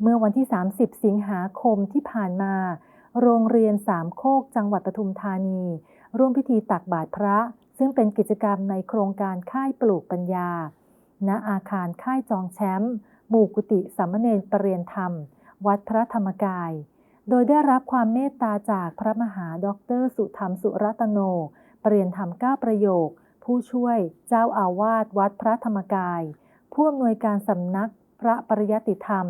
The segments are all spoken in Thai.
เมื่อวันที่ 30 สิงหาคมที่ผ่านมา โรงเรียนสามโคกจังหวัดปทุมธานี ร่วมพิธีตักบาตรพระ ซึ่งเป็นกิจกรรมในโครงการค่ายปลูกปัญญา ณอาคารค่ายจองแชมป์หมู่กุฏิสามเณรปรเรียนธรรม วัดพระธรรมกาย โดยได้รับความเมตตาจากพระมหาด็อกเตอร์สุธรรมสุรัตโนปรเรียนธรรมเก้าประโยค ผู้ช่วยเจ้าอาวาสวัดพระธรรมกาย ผู้อำนวยการสำนักพระปริยติธรรม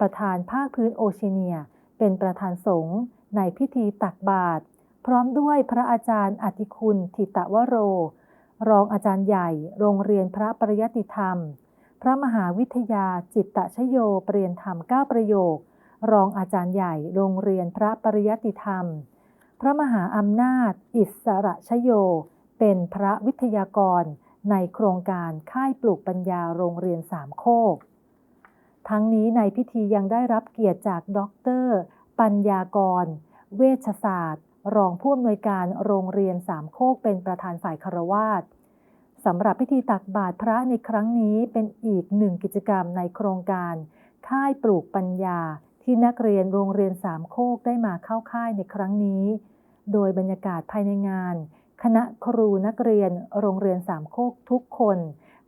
ประธานภาคพื้นโอเชีเนีย เป็นประธานสงฆ์ในพิธีตักบาตรพร้อมด้วยพระอาจารย์อธิคุณทิตวโร รองอาจารย์ใหญ่ โรงเรียนพระปริยติธรรม พระมหาวิทยาจิตตชโยปรเรียนธรรม 9 ประโยค รองอาจารย์ใหญ่ โรงเรียนพระปริยติธรรม พระมหาอำนาจ อิสระชโย เป็นพระวิทยากร ในโครงการค่ายปลูกปัญญาโรงเรียนสามโคก ทั้งนี้ในพิธียังได้รับเกียรติจากด็อกเตอร์ปัญญากร เวชศาสตร์ รองผู้อำนวยการโรงเรียนสามโคกเป็นประธานฝ่ายคารวาสสำหรับพิธีตักบาตรพระในครั้งนี้เป็นอีกหนึ่งกิจกรรมในโครงการ ค่ายปลูกปัญญา ที่นักเรียนโรงเรียนสามโคกได้มาเข้าค่ายในครั้งนี้ โดยบรรยากาศภายในงาน คณะครูนักเรียนโรงเรียนสามโคกทุกคน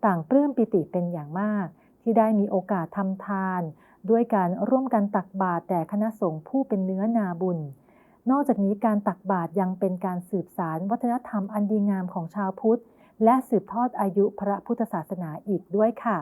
ต่างปลื้มปิติเป็นอย่างมาก ที่ได้มีโอกาสทำทาน ด้วยการร่วมกันตักบาตรแต่คณะสงฆ์ผู้เป็นเนื้อนาบุญ นอกจากนี้การตักบาตรยังเป็นการสืบสารวัฒนธรรมอันดีงามของชาวพุทธ และสืบทอดอายุพระพุทธศาสนาอีกด้วยค่ะ